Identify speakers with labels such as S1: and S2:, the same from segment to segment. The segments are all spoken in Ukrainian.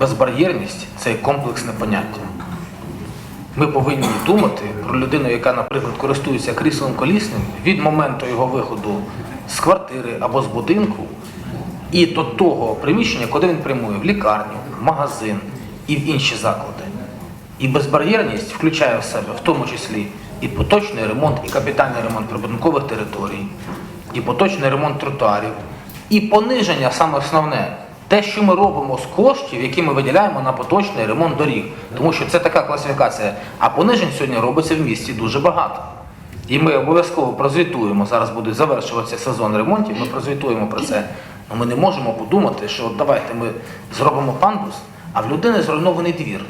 S1: безбар'єрність це комплексне поняття. Ми повинні думати про людину, яка, наприклад, користується кріслом колісним від моменту його виходу з квартири або з будинку і до того приміщення, куди він прямує в лікарню, в магазин і в інші заклади. І безбар'єрність включає в себе в тому числі і поточний ремонт, і капітальний ремонт прибудинкових територій, і поточний ремонт тротуарів, і пониження саме основне. Те, що ми робимо з коштів, які ми виділяємо на поточний ремонт доріг, тому що це така класифікація. А понижень сьогодні робиться в місті дуже багато. І ми обов'язково прозвітуємо. Зараз буде завершуватися сезон ремонтів. Ми прозвітуємо про це. Але ми не можемо подумати, що от давайте ми зробимо пандус, а в людини зруйнований двір.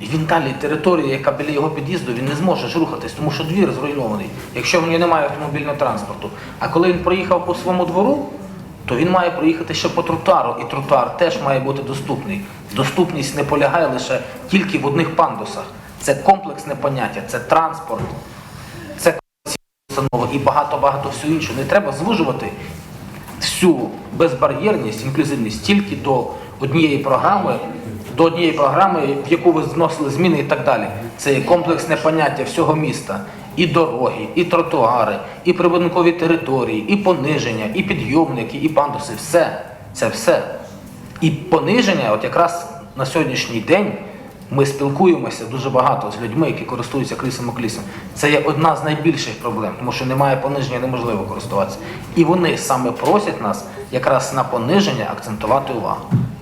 S1: І він далі територія, яка біля його під'їзду, він не зможе рухатись, тому що двір зруйнований, якщо в нього немає автомобільного транспорту. А коли він проїхав по своєму двору, то він має проїхати ще по тротуару, і тротуар теж має бути доступний. Доступність не полягає лише тільки в одних пандусах. Це комплексне поняття, це транспорт, це установи і багато-багато всього іншого. Не треба звужувати всю безбар'єрність, інклюзивність тільки до однієї програми, до однієї програми, в яку ви зносили зміни і так далі. Це є комплексне поняття всього міста. І дороги, і тротуари, і прибудинкові території, і пониження, і підйомники, і пандуси. Все. Це все. І пониження, от якраз на сьогоднішній день ми спілкуємося дуже багато з людьми, які користуються крісом оклісом. Це є одна з найбільших проблем, тому що немає пониження, неможливо користуватися. І вони саме просять нас якраз на пониження акцентувати увагу.